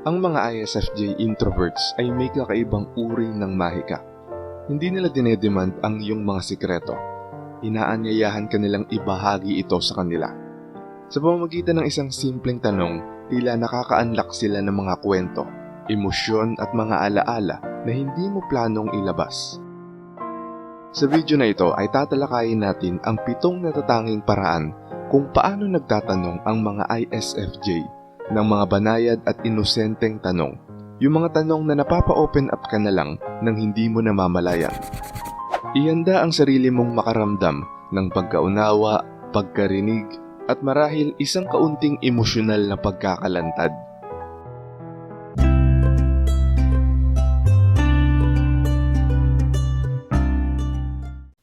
Ang mga ISFJ introverts ay may kakaibang uri ng mahika. Hindi nila dinedemand ang iyong mga sikreto. Inaanyayahan ka nilang ibahagi ito sa kanila. Sa pamamagitan ng isang simpleng tanong, tila nakaka-unlock sila ng mga kwento, emosyon at mga alaala na hindi mo planong ilabas. Sa video na ito ay tatalakayin natin ang pitong natatanging paraan kung paano nagtatanong ang mga ISFJ ng mga banayad at inosenteng tanong. Yung mga tanong na napapa-open up ka na lang nang hindi mo namamalayan. Ihanda ang sarili mong makaramdam ng pagkaunawa, pagkarinig, at marahil isang kaunting emosyonal na pagkakalantad.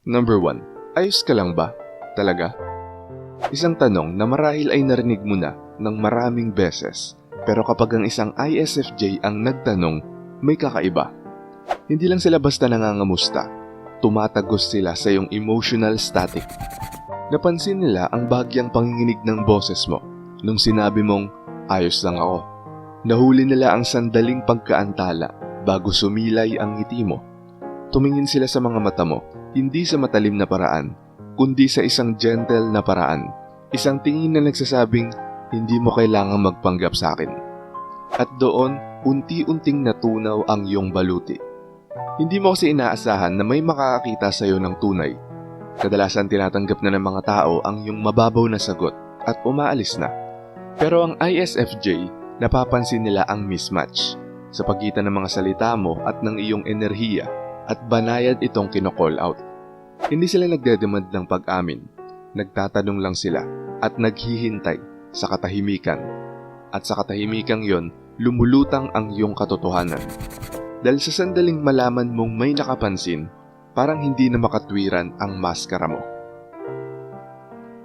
Number 1. Ayos ka lang ba? Talaga? Isang tanong na marahil ay narinig mo na ng maraming beses. Pero kapag ang isang ISFJ ang nagtanong, may kakaiba. Hindi lang sila basta nangangamusta. Tumatagos sila sa iyong emotional static. Napansin nila ang bagyang panginginig ng boses mo nung sinabi mong, ayos lang ako. Nahuli nila ang sandaling pagkaantala bago sumilay ang ngiti mo. Tumingin sila sa mga mata mo, hindi sa matalim na paraan, kundi sa isang gentle na paraan. Isang tingin na nagsasabing, hindi mo kailangang magpanggap sa akin. At doon, unti-unting natunaw ang iyong baluti. Hindi mo kasi inaasahan na may makakakita sa iyo ng tunay. Kadalasan tinatanggap na ng mga tao ang iyong mababaw na sagot at umaalis na. Pero ang ISFJ, napapansin nila ang mismatch sa pagitan ng mga salita mo at ng iyong enerhiya at banayad itong kinocall out. Hindi sila nagdedemand ng pag-amin. Nagtatanong lang sila at naghihintay sa katahimikan. At sa katahimikang yon, lumulutang ang iyong katotohanan. Dahil sa sandaling malaman mong may nakapansin, parang hindi na makatwiran ang maskara mo.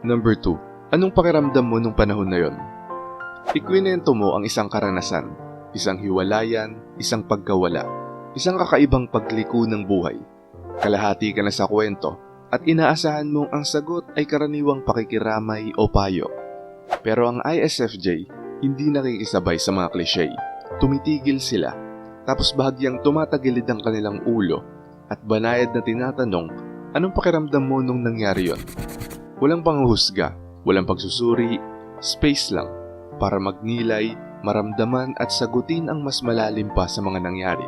Number 2. Anong pakiramdam mo nung panahon na yon? Ikwinento mo ang isang karanasan, isang hiwalayan, isang pagkawala, isang kakaibang pagliko ng buhay. Kalahati ka na sa kwento at inaasahan mong ang sagot ay karaniwang pakikiramay o payo. Pero ang ISFJ, hindi nakikisabay sa mga cliche. Tumitigil sila, tapos bahagyang tumatagilid ang kanilang ulo at banayad na tinatanong, anong pakiramdam mo nung nangyari yon? Walang panghuhusga, walang pagsusuri, space lang para magnilay, maramdaman at sagutin ang mas malalim pa sa mga nangyari.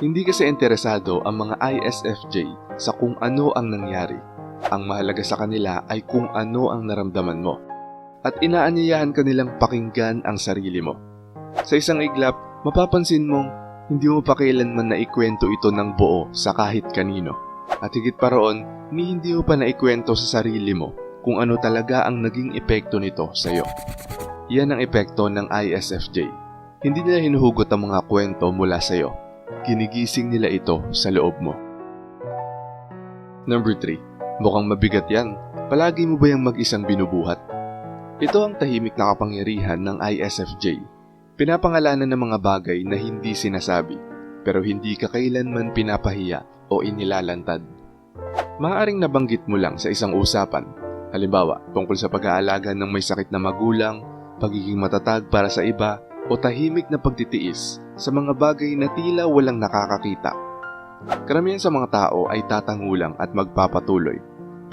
Hindi kasi interesado ang mga ISFJ sa kung ano ang nangyari. Ang mahalaga sa kanila ay kung ano ang naramdaman mo at inaanyayahan ka nilang pakinggan ang sarili mo. Sa isang iglap, mapapansin mong hindi mo pa kailanman naikwento ito ng buo sa kahit kanino. At higit pa roon, ni hindi mo pa naikwento sa sarili mo kung ano talaga ang naging epekto nito sa iyo. Yan ang epekto ng ISFJ. Hindi nila hinuhugot ang mga kwento mula sa iyo. Ginigising nila ito sa loob mo. Number 3. Mukhang mabigat yan. Palagi mo ba yung mag-isang binubuhat? Ito ang tahimik na kapangyarihan ng ISFJ. Pinapangalanan ng mga bagay na hindi sinasabi, pero hindi ka kailanman pinapahiya o inilalantad. Maaring nabanggit mo lang sa isang usapan, halimbawa tungkol sa pag-aalaga ng may sakit na magulang, pagiging matatag para sa iba, o tahimik na pagtitiis sa mga bagay na tila walang nakakakita. Karamihan sa mga tao ay tatangulang at magpapatuloy,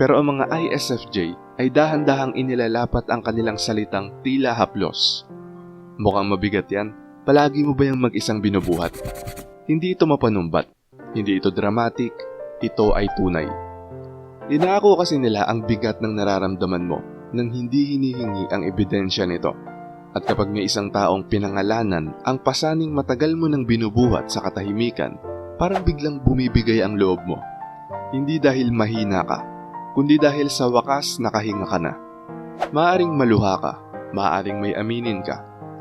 pero ang mga ISFJ ay dahan-dahang inilalapat ang kanilang salitang tila haplos. Mukhang mabigat yan, palagi mo ba yung mag-isang binubuhat? Hindi ito mapanumbat, hindi ito dramatic, ito ay tunay. Inaako kasi nila ang bigat ng nararamdaman mo nang hindi hinihingi ang ebidensya nito. At kapag may isang taong pinangalanan ang pasaning matagal mo nang binubuhat sa katahimikan, parang biglang bumibigay ang loob mo. Hindi dahil mahina ka, kundi dahil sa wakas nakahinga ka na. Maaring maluha ka, maaring may aminin ka,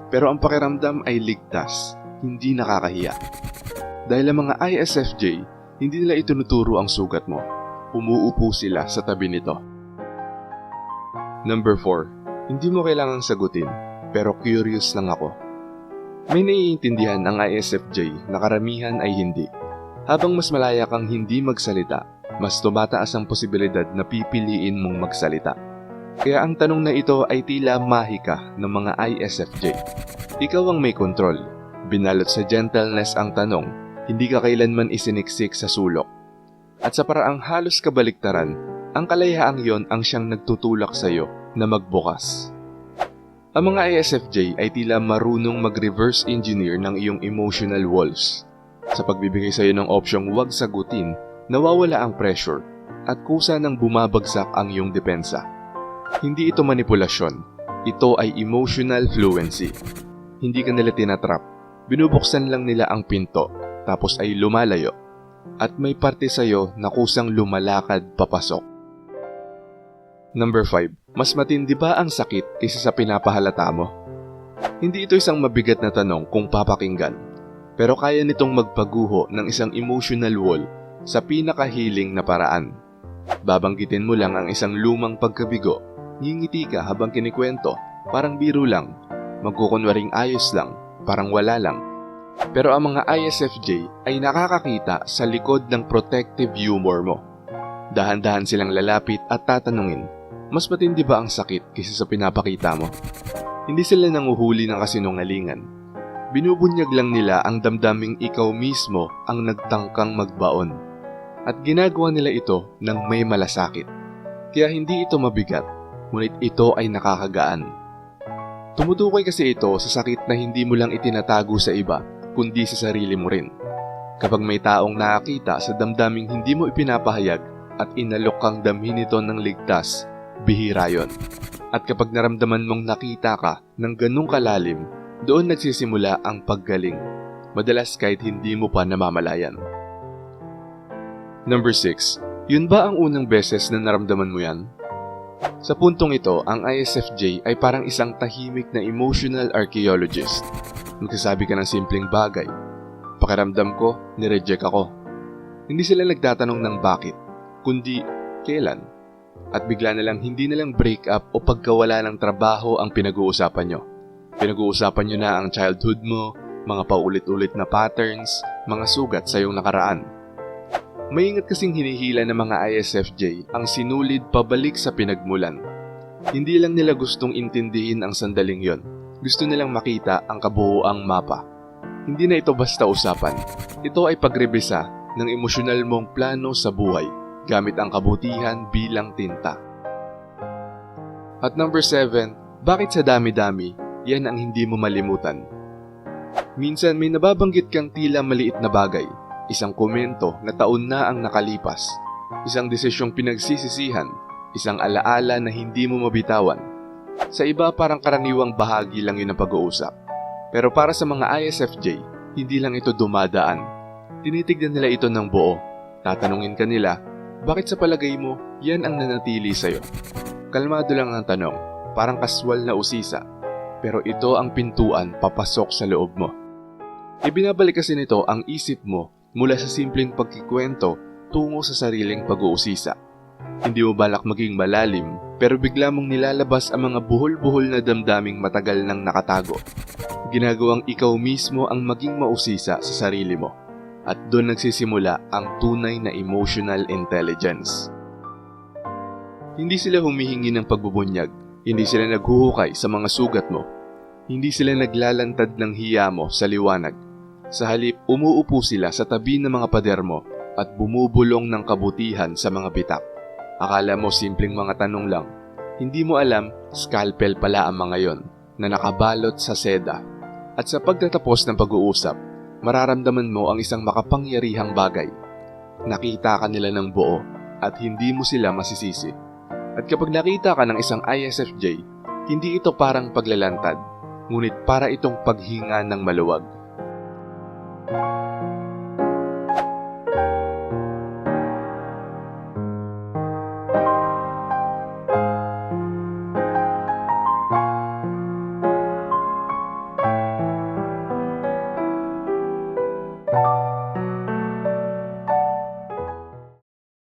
pero ang pakiramdam ay ligtas, hindi nakakahiya. Dahil ang mga ISFJ, hindi nila itunuturo ang sugat mo. Umuupo sila sa tabi nito. Number 4. Hindi mo kailangang sagutin, pero curious lang ako. May naiintindihan ang ISFJ na karamihan ay hindi. Habang mas malaya kang hindi magsalita, mas tumataas ang posibilidad na pipiliin mong magsalita. Kaya ang tanong na ito ay tila mahika ng mga ISFJ. Ikaw ang may kontrol, Binalot sa gentleness ang tanong, hindi ka kailanman isiniksik sa sulok. At sa paraang halos kabaliktaran, ang kalayaang yon ang siyang nagtutulak sa iyo na magbukas. Ang mga ISFJ ay tila marunong mag-reverse engineer ng iyong emotional walls. Sa pagbibigay sa iyo ng opsyong huwag sagutin, nawawala ang pressure at kusa nang bumabagsak ang iyong depensa. Hindi ito manipulasyon, ito ay emotional fluency. Hindi ka nila tinatrap, binubuksan lang nila ang pinto, tapos ay lumalayo. At may parte sa iyo na kusang lumalakad papasok. Number 5. Mas matindi ba ang sakit kaysa sa pinapahalata mo? Hindi ito isang mabigat na tanong kung papakinggan, pero kaya nitong magpaguho ng isang emotional wall sa pinakahiling na paraan. Babanggitin mo lang ang isang lumang pagkabigo, ngingiti ka habang kinikwento, parang biro lang, magkukunwaring ayos lang, parang wala lang. Pero ang mga ISFJ ay nakakakita sa likod ng protective humor mo. Dahan-dahan silang lalapit at tatanungin, mas matindi ba ang sakit kaysa sa pinapakita mo? Hindi sila nanguhuli ng kasinungalingan. Binubunyag lang nila ang damdaming ikaw mismo ang nagtangkang magbaon. At ginagawa nila ito ng may malasakit. Kaya hindi ito mabigat, ngunit ito ay nakakagaan. Tumutukoy kasi ito sa sakit na hindi mo lang itinatago sa iba, kundi sa sarili mo rin. Kapag may taong nakakita sa damdaming hindi mo ipinapahayag at inalok kang damhin ito ng ligtas, bihira yon. At kapag naramdaman mong nakita ka ng ganong kalalim, doon nagsisimula ang paggaling. Madalas kahit hindi mo pa namamalayan. Number 6. Yun ba ang unang beses na naramdaman mo yan? Sa puntong ito, ang ISFJ ay parang isang tahimik na emotional archaeologist. Magsasabi ka ng simpleng bagay. Pakiramdam ko, nireject ako. Hindi sila nagtatanong ng bakit, kundi kailan. At bigla na lang hindi na lang break up o pagkawala ng trabaho ang pinag-uusapan nyo. Pinag-uusapan nyo na ang childhood mo, mga paulit-ulit na patterns, mga sugat sa iyong nakaraan. Maingat kasing hinihila ng mga ISFJ ang sinulid pabalik sa pinagmulan. Hindi lang nila gustong intindihin ang sandaling yon. Gusto nilang makita ang kabuuang mapa. Hindi na ito basta usapan. Ito ay pagrebisa ng emosyonal mong plano sa buhay gamit ang kabutihan bilang tinta. At number 7, bakit sa dami-dami, yan ang hindi mo malimutan. Minsan may nababanggit kang tila maliit na bagay isang komento na taon na ang nakalipas, isang desisyong pinagsisisihan, isang alaala na hindi mo mabitawan. Sa iba parang karaniwang bahagi lang yun ang pag-uusap. Pero para sa mga ISFJ, hindi lang ito dumadaan. Tinitignan nila ito ng buo. Tatanungin ka nila, bakit sa palagay mo yan ang nanatili sa'yo? Kalmado lang ang tanong, parang kaswal na usisa. Pero ito ang pintuan papasok sa loob mo. Ibinabalik kasi nito ang isip mo mula sa simpleng pagkikwento tungo sa sariling pag-uusisa. Hindi mo balak maging malalim pero bigla mong nilalabas ang mga buhol-buhol na damdaming matagal nang nakatago. Ginagawang ikaw mismo ang maging mausisa sa sarili mo. At doon nagsisimula ang tunay na emotional intelligence. Hindi sila humihingi ng pagbubunyag, hindi sila naghuhukay sa mga sugat mo, hindi sila naglalantad ng hiya mo sa liwanag, sa halip, umuupo sila sa tabi ng mga pader mo at bumubulong ng kabutihan sa mga bitak. Akala mo simpleng mga tanong lang. Hindi mo alam, scalpel pala ang mga yon na nakabalot sa seda. At sa pagtatapos ng pag-uusap, mararamdaman mo ang isang makapangyarihang bagay. Nakita ka nila ng buo at hindi mo sila masisisi. At kapag nakita ka ng isang ISFJ, hindi ito parang paglalantad, ngunit para itong paghinga ng maluwag. Thank you.